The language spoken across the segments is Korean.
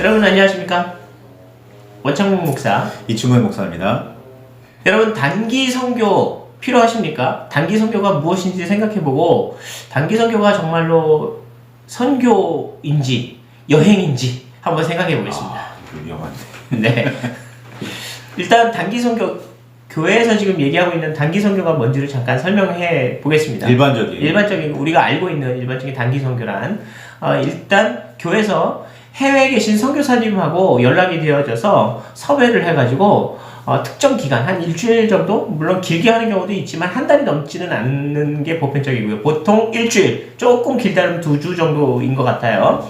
여러분 안녕하십니까? 원창문 목사. 이충근 목사입니다. 여러분 단기 선교 필요하십니까? 단기 선교가 무엇인지 생각해보고 단기 선교가 정말로 선교인지 여행인지 한번 생각해 보겠습니다. 아, 위험한데. 네. 일단 단기 선교 교회에서 지금 얘기하고 있는 단기 선교가 뭔지를 잠깐 설명해 보겠습니다. 일반적인. 일반적인 우리가 알고 있는 일반적인 단기 선교란 어, 일단 교회에서 해외에 계신 선교사님하고 연락이 되어져서 섭외를 해가지고 어, 특정 기간 한 일주일 정도 물론 길게 하는 경우도 있지만 한 달이 넘지는 않는 게 보편적이고요. 보통 일주일 조금 길다면 두 주 정도인 것 같아요.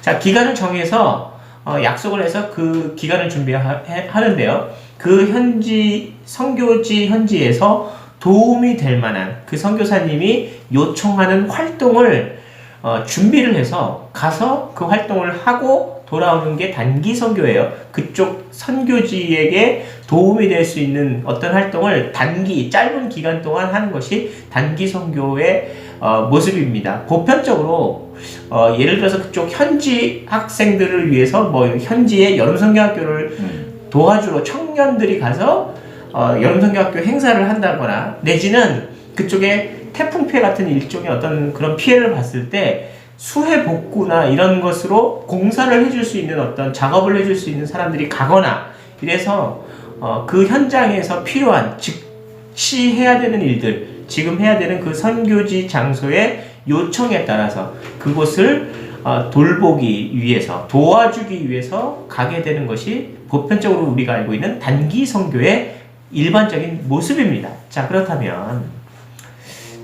자 기간을 정해서 어, 약속을 해서 그 기간을 준비하는데요. 그 현지 선교지 현지에서 도움이 될 만한 그 선교사님이 요청하는 활동을 어, 준비를 해서 가서 그 활동을 하고 돌아오는 게 단기 선교예요. 그쪽 선교지에게 도움이 될 수 있는 어떤 활동을 단기 짧은 기간 동안 하는 것이 단기 선교의 어, 모습입니다. 보편적으로 어, 예를 들어서 그쪽 현지 학생들을 위해서 뭐 현지의 여름 선교학교를 음. 도와주러 청년들이 가서 어, 여름성교학교 행사를 한다거나 내지는 그쪽에 태풍 피해 같은 일종의 어떤 그런 피해를 봤을 때 수해 복구나 이런 것으로 공사를 해줄 수 있는 어떤 작업을 해줄 수 있는 사람들이 가거나 이래서 어, 그 현장에서 필요한 즉시 해야 되는 일들 지금 해야 되는 그 선교지 장소의 요청에 따라서 그곳을 어, 돌보기 위해서 도와주기 위해서 가게 되는 것이 보편적으로 우리가 알고 있는 단기 선교의 일반적인 모습입니다. 자 그렇다면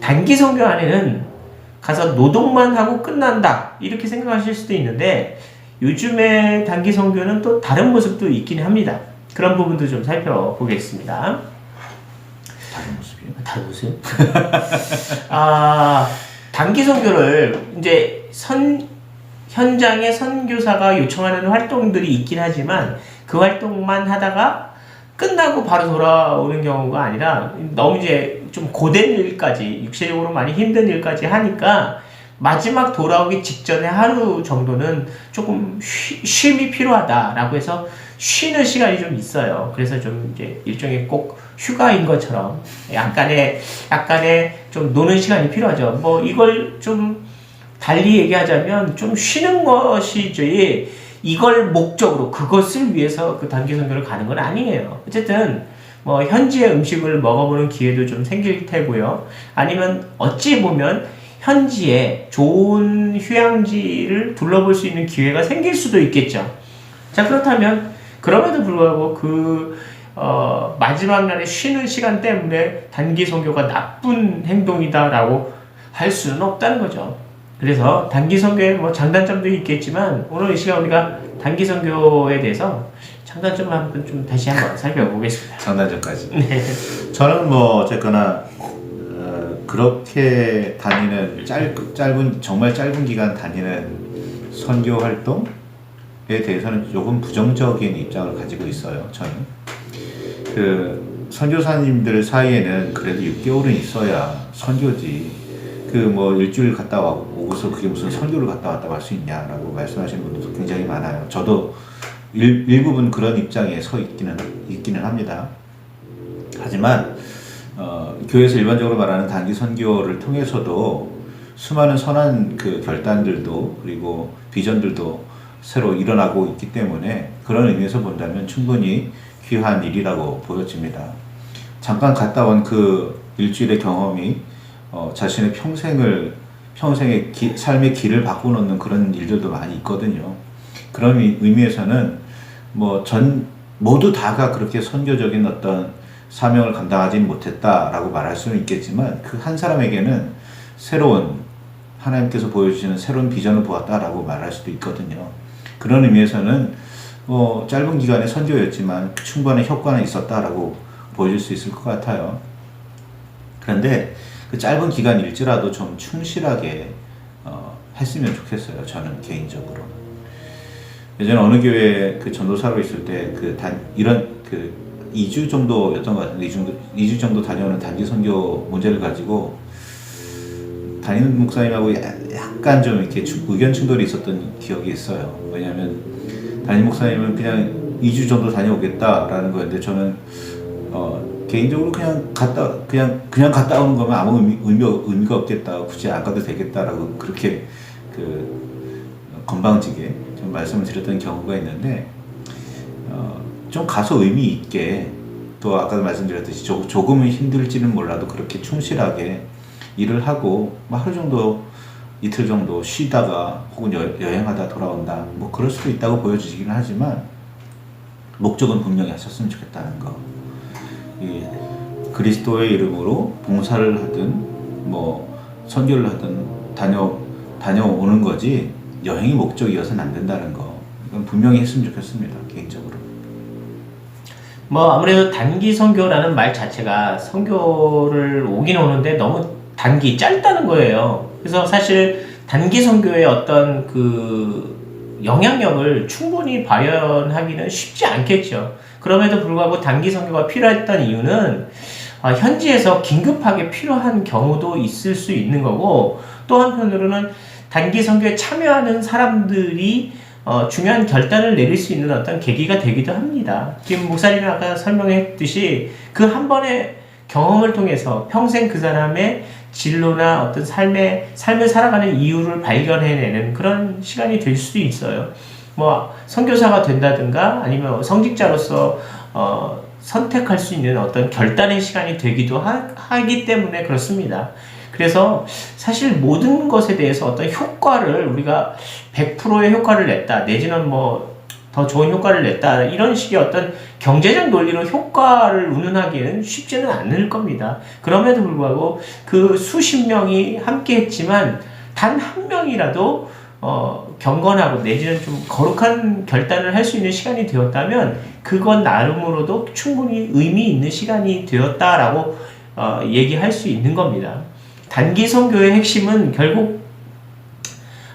단기 선교 안에는 가서 노동만 하고 끝난다 이렇게 생각하실 수도 있는데 요즘의 단기 선교는 또 다른 모습도 있긴 합니다. 그런 부분도 좀 살펴보겠습니다. 다른 모습이요. 다른 모습? 아 단기 선교를 이제 선 현장의 선교사가 요청하는 활동들이 있긴 하지만 그 활동만 하다가 끝나고 바로 돌아오는 경우가 아니라 너무 이제 좀 고된 일까지 육체적으로 많이 힘든 일까지 하니까 마지막 돌아오기 직전에 하루 정도는 조금 쉬, 쉼이 필요하다라고 해서 쉬는 시간이 좀 있어요. 그래서 좀 이제 일종의 꼭 휴가인 것처럼 약간의 약간의 좀 노는 시간이 필요하죠. 뭐 이걸 좀 달리 얘기하자면 좀 쉬는 것이지 이걸 목적으로 그것을 위해서 그 단기 선교를 가는 건 아니에요. 어쨌든 뭐 현지의 음식을 먹어보는 기회도 좀 생길 테고요. 아니면 어찌 보면 현지에 좋은 휴양지를 둘러볼 수 있는 기회가 생길 수도 있겠죠. 자 그렇다면 그럼에도 불구하고 그 어, 마지막 날에 쉬는 시간 때문에 단기 선교가 나쁜 행동이다라고 할 수는 없다는 거죠. 그래서 단기 선교에 뭐 장단점도 있겠지만 오늘 이 시간 우리가 단기 선교에 대해서 장단점을 한번 좀 다시 한번 살펴보겠습니다. 장단점까지. 네. 저는 뭐 어쨌거나 어, 그렇게 다니는 짧, 짧은 정말 짧은 기간 다니는 선교 활동에 대해서는 조금 부정적인 입장을 가지고 있어요. 저는 그 선교사님들 사이에는 그래도 6개월은 있어야 선교지. 그 뭐 일주일 갔다 와- 오고서 그게 무슨 선교를 갔다 왔다 할수 있냐라고 말씀하시는 분들도 굉장히 많아요. 저도 일, 일부분 그런 입장에 서 있기는 있기는 합니다. 하지만 어, 교회에서 일반적으로 말하는 단기 선교를 통해서도 수많은 선한 그 결단들도 그리고 비전들도 새로 일어나고 있기 때문에 그런 의미에서 본다면 충분히 귀한 일이라고 보여집니다. 잠깐 갔다 온 그 일주일의 경험이 어, 자신의 평생을 평생의 기- 삶의 길을 바꿔놓는 그런 일들도 많이 있거든요. 그런 의- 의미에서는 뭐 전 모두 다가 그렇게 선교적인 어떤 사명을 감당하지 못했다라고 말할 수는 있겠지만 그 한 사람에게는 새로운 하나님께서 보여주시는 새로운 비전을 보았다라고 말할 수도 있거든요. 그런 의미에서는 뭐 짧은 기간의 선교였지만 충분한 효과는 있었다라고 보여줄 수 있을 것 같아요. 그런데 그 짧은 기간일지라도 좀 충실하게 어, 했으면 좋겠어요. 저는 개인적으로. 예전에 어느 교회 그 전도사로 있을 때 그 단 이런 그 2주 정도였던 것 같은데 2주 정도, 2주 정도 다녀오는 단기 선교 문제를 가지고 담임 목사님하고 야- 약간 좀 이렇게 충- 의견 충돌이 있었던 기억이 있어요. 왜냐하면 담임 목사님은 그냥 2주 정도 다녀오겠다라는 거였는데 저는 어, 개인적으로 그냥 갔다 그냥 그냥 갔다 오는 거면 아무 의미, 의미 의미가 없겠다 굳이 안 가도 되겠다라고 그렇게 그 건방지게 좀 말씀을 드렸던 경우가 있는데 어, 좀 가서 의미 있게 또 아까도 말씀드렸듯이 조, 조금은 힘들지는 몰라도 그렇게 충실하게 일을 하고 뭐 하루 정도 이틀 정도 쉬다가 혹은 여, 여행하다 돌아온다 뭐 그럴 수도 있다고 보여지기는 하지만 목적은 분명히 하셨으면 좋겠다는 거. 이 그리스도의 이름으로 봉사를 하든 뭐 선교를 하든 다녀 다녀오는 거지 여행이 목적이어서는 안 된다는 거. 이건 분명히 했으면 좋겠습니다 개인적으로. 뭐 아무래도 단기 선교라는 말 자체가 선교를 오긴 오는데 너무 단기 짧다는 거예요. 그래서 사실 단기 선교의 어떤 그 영향력을 충분히 발현하기는 쉽지 않겠죠. 그럼에도 불구하고 단기 선교가 필요했던 이유는 아, 현지에서 긴급하게 필요한 경우도 있을 수 있는 거고 또 한편으로는 단기 선교에 참여하는 사람들이 어, 중요한 결단을 내릴 수 있는 어떤 계기가 되기도 합니다. 지금 목사님이 아까 설명했듯이 그 한 번의 경험을 통해서 평생 그 사람의 진로나 어떤 삶의 삶을 살아가는 이유를 발견해내는 그런 시간이 될 수도 있어요. 뭐 선교사가 된다든가 아니면 성직자로서 어, 선택할 수 있는 어떤 결단의 시간이 되기도 하, 하기 때문에 그렇습니다. 그래서 사실 모든 것에 대해서 어떤 효과를 우리가 100%의 효과를 냈다 내지는 뭐 더 좋은 효과를 냈다 이런 식의 어떤 경제적 논리로 효과를 운운하기는 쉽지는 않을 겁니다. 그럼에도 불구하고 그 수십 명이 함께 했지만 단 한 명이라도 어, 경건하고 내지는 좀 거룩한 결단을 할 수 있는 시간이 되었다면 그건 나름으로도 충분히 의미 있는 시간이 되었다라고 어, 얘기할 수 있는 겁니다. 단기 선교의 핵심은 결국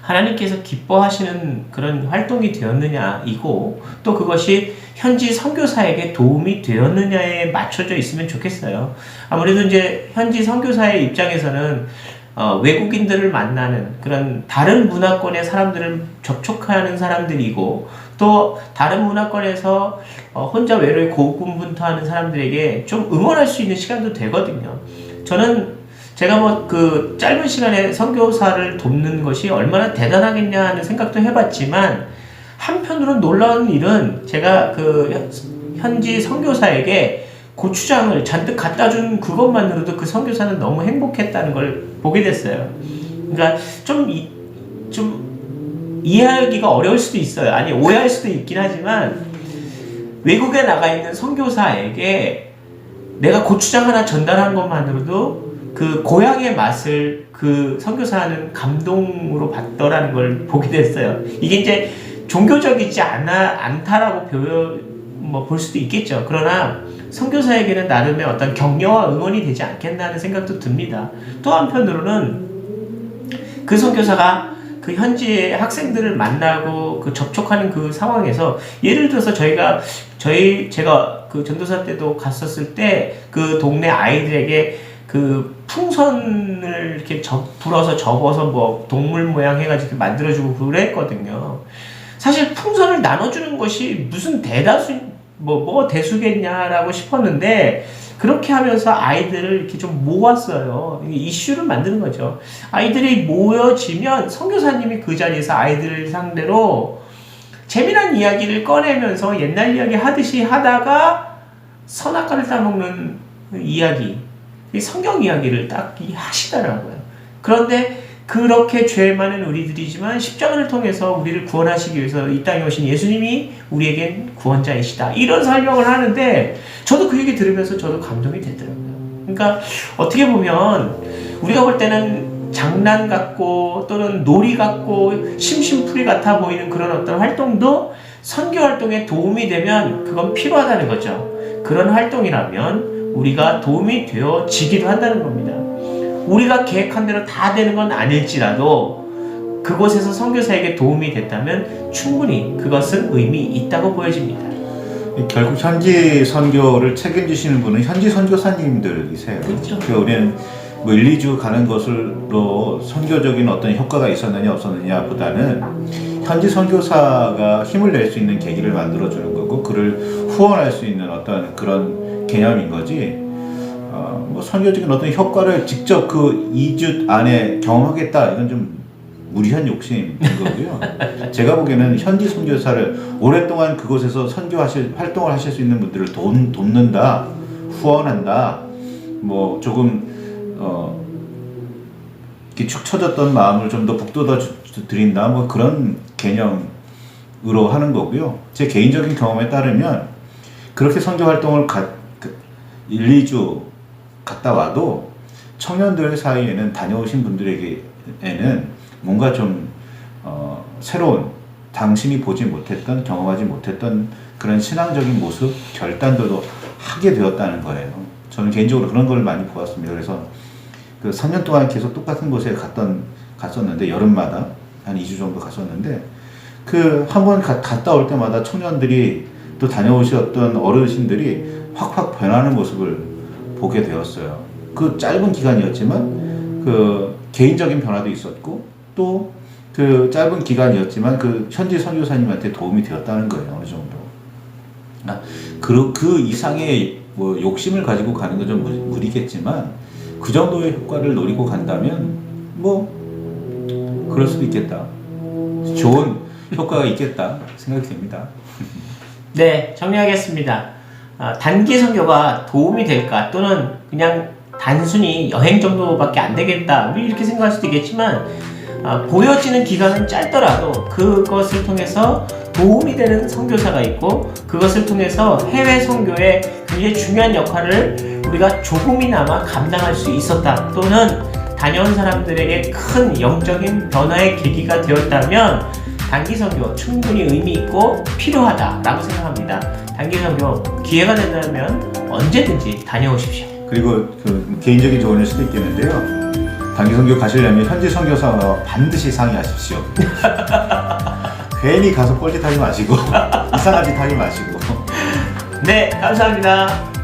하나님께서 기뻐하시는 그런 활동이 되었느냐이고 또 그것이 현지 선교사에게 도움이 되었느냐에 맞춰져 있으면 좋겠어요. 아무래도 이제 현지 선교사의 입장에서는 어, 외국인들을 만나는 그런 다른 문화권의 사람들을 접촉하는 사람들이고 또 다른 문화권에서 어, 혼자 외로이 고군분투하는 사람들에게 좀 응원할 수 있는 시간도 되거든요. 저는 제가 뭐 그 짧은 시간에 선교사를 돕는 것이 얼마나 대단하겠냐 하는 생각도 해봤지만 한편으로는 놀라운 일은 제가 그 현- 현지 선교사에게 고추장을 잔뜩 갖다 준 그것만으로도 그 선교사는 너무 행복했다는 걸 보게 됐어요. 그러니까 좀, 이, 좀 이해하기가 어려울 수도 있어요. 아니, 오해할 수도 있긴 하지만 외국에 나가 있는 선교사에게 내가 고추장 하나 전달한 것만으로도 그 고향의 맛을 그 선교사는 감동으로 받더라는 걸 보게 됐어요. 이게 이제 종교적이지 않아 않다라고 표현 뭐 볼 수도 있겠죠. 그러나 선교사에게는 나름의 어떤 격려와 응원이 되지 않겠나는 생각도 듭니다. 또 한편으로는 그 선교사가 그 현지의 학생들을 만나고 그 접촉하는 그 상황에서 예를 들어서 저희가 저희 제가 그 전도사 때도 갔었을 때 그 동네 아이들에게 그 풍선을 이렇게 접, 불어서 접어서 뭐 동물 모양 해가지고 만들어주고 그랬거든요. 사실 풍선을 나눠주는 것이 무슨 대다수 뭐 뭐가 대수겠냐라고 싶었는데 그렇게 하면서 아이들을 이렇게 좀 모았어요. 이슈를 만드는 거죠. 아이들이 모여지면 선교사님이 그 자리에서 아이들을 상대로 재미난 이야기를 꺼내면서 옛날 이야기 하듯이 하다가 선악과를 따먹는 이야기, 이 성경 이야기를 딱이 하시더라고요. 그런데 그렇게 죄 많은 우리들이지만 십자가를 통해서 우리를 구원하시기 위해서 이 땅에 오신 예수님이 우리에겐 구원자이시다. 이런 설명을 하는데 저도 그 얘기 들으면서 저도 감동이 되더라고요. 그러니까 어떻게 보면 우리가 볼 때는 장난 같고 또는 놀이 같고 심심풀이 같아 보이는 그런 어떤 활동도 선교 활동에 도움이 되면 그건 필요하다는 거죠. 그런 활동이라면 우리가 도움이 되어지기도 한다는 겁니다. 우리가 계획한 대로 다 되는 건 아닐지라도 그곳에서 선교사에게 도움이 됐다면 충분히 그것은 의미 있다고 보여집니다. 결국 현지 선교를 책임지시는 분은 현지 선교사님들이세요. 그렇죠. 그 우리는 뭐 1, 2주 가는 것으로 선교적인 어떤 효과가 있었느냐 없었느냐 보다는 현지 선교사가 힘을 낼 수 있는 계기를 만들어 주는 거고 그를 후원할 수 있는 어떤 그런 개념인 거지. 어, 뭐 선교적인 어떤 효과를 직접 그 2주 안에 경험하겠다 이건 좀 무리한 욕심인 거고요. 제가 보기에는 현지 선교사를 오랫동안 그곳에서 선교하실 활동을 하실 수 있는 분들을 돈, 돕는다, 후원한다, 뭐 조금 어 이렇게 축 처졌던 마음을 좀 더 북돋아 드린다, 뭐 그런 개념으로 하는 거고요. 제 개인적인 경험에 따르면 그렇게 선교 활동을 가, 그 1, 2주 갔다 와도 청년들 사이에는 다녀오신 분들에게는 뭔가 좀 어, 새로운 당신이 보지 못했던 경험하지 못했던 그런 신앙적인 모습 결단들도 하게 되었다는 거예요. 저는 개인적으로 그런 걸 많이 보았습니다. 그래서 그 3년 동안 계속 똑같은 곳에 갔던 갔었는데 여름마다 한 2주 정도 갔었는데 그 한 번 갔다 올 때마다 청년들이 또 다녀오셨던 어르신들이 확확 변하는 모습을 보게 되었어요. 그 짧은 기간이었지만 그 개인적인 변화도 있었고 또 그 짧은 기간이었지만 그 현지 선교사님한테 도움이 되었다는 거예요 어느 정도. 아, 그, 그 이상의 뭐 욕심을 가지고 가는 건 좀 무리겠지만 그 정도의 효과를 노리고 간다면 뭐 그럴 수도 있겠다. 좋은 효과가 있겠다 생각이 됩니다. 네, 정리하겠습니다. 아, 단기 선교가 도움이 될까? 또는 그냥 단순히 여행 정도밖에 안 되겠다. 우리 이렇게 생각할 수도 있겠지만 아, 보여지는 기간은 짧더라도 그것을 통해서 도움이 되는 선교사가 있고 그것을 통해서 해외 선교에 굉장히 중요한 역할을 우리가 조금이나마 감당할 수 있었다. 또는 다녀온 사람들에게 큰 영적인 변화의 계기가 되었다면 단기 선교 충분히 의미 있고 필요하다라고 생각합니다. 단기 선교 기회가 된다면 언제든지 다녀오십시오. 그리고 그 개인적인 조언일 수도 있겠는데요. 단기 선교 가시려면 현지 선교사와 반드시 상의하십시오. 괜히 가서 뻘짓하지 마시고 이상한 짓 하지 마시고 네, 감사합니다.